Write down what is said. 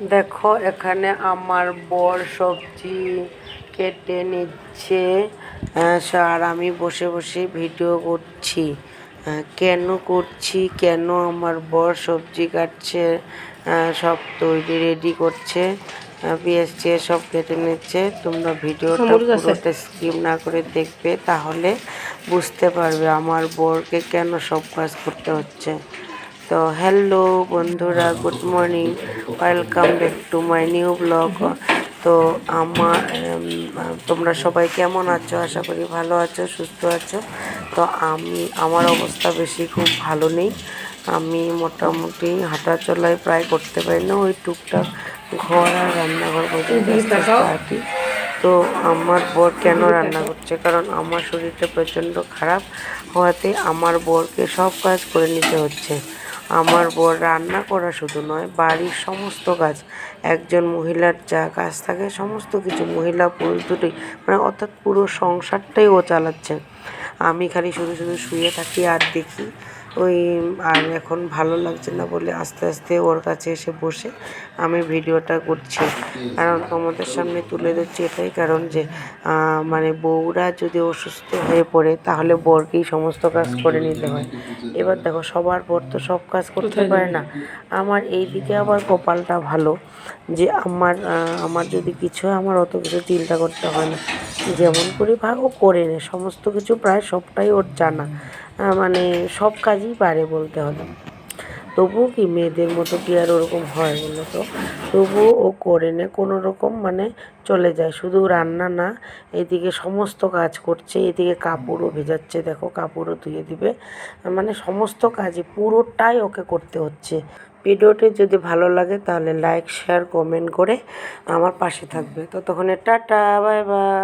দেখো এখানে আমার বর সবজি কেটে নিচ্ছে। আর আমি বসে বসে ভিডিও করছি। আহ, কেন করছি কেন আমার বর সবজি কাটছে আহ, সব তৈরি রেডি করছে। পেঁয়াজ সব কেটে নিচ্ছে। তোমরা ভিডিওটা পুরোটা স্কিপ না করে দেখবে তাহলে বুঝতে পারবে আমার বরকে কেন সব কাজ করতে হচ্ছে। তো হ্যালো বন্ধুরা good morning welcome back to my new blog তো আমার তোমরা সবাই কেমন আছো? আশা করি ভালো আছো সুস্থ আছো। তো আমি আমার অবস্থা বেশি খুব ভালো নেই। আমি মোটামুটি হাঁটা চলায় প্রায় করতে পারি না ওই টুকটাক ঘর আর রান্নাঘর পর্যন্ত হাঁটি। তো আমার বর কেন রান্না করছে? কারণ আমার শরীরটা প্রচণ্ড খারাপ হওয়াতে আমার বরকে সব কাজ করে নিতে হচ্ছে। আমার বর রান্না করা শুধু নয়, বাড়ির সমস্ত কাজ, একজন মহিলার যা কাজ থাকে, সমস্ত কিছু, মহিলা পুরুষ দুটোই মানে অর্থাৎ পুরো সংসারটাই ও চালাচ্ছে। আমি খালি শুধু শুধু শুয়ে থাকি আর দেখি ওই আর এখন ভালো লাগছে না বলে আস্তে আস্তে ওর কাছে এসে বসে আমি ভিডিওটা করছি। কারণ তোমাদের সামনে তুলে ধরছি এটাই কারণ যে মানে বউরা যদি অসুস্থ হয়ে পড়ে তাহলে বরকেই সমস্ত কাজ করে নিতে হয়। এবার দেখো সবার বর তো সব কাজ করতে পারে না। আমার এই দিকে আবার কপালটা ভালো যে আমার আমার যদি কিছু হয় আমার অত কিছু চিন্তা করতে হয় না। যেমন করে ভাগ ও করে নে, সমস্ত কিছু প্রায় সবটাই ওর জানা। মানে সব কাজই পারে বলতে হলে। তবুও কি মেয়েদের মতো কি আর ওরকম হয় বলো তো? তবুও ও করে নে, কোনো রকম মানে চলে যায়। শুধু রান্না না, এদিকে সমস্ত কাজ করছে, এদিকে কাপড়ও ভেজাচ্ছে। দেখো কাপড়ও ধুয়ে দিবে। মানে সমস্ত কাজই পুরোটাই ওকে করতে হচ্ছে। ভিডিওটি যদি ভালো লাগে তাহলে লাইক শেয়ার কমেন্ট করে আমার পাশে থাকবে। তো তখন টাটা বাই বাই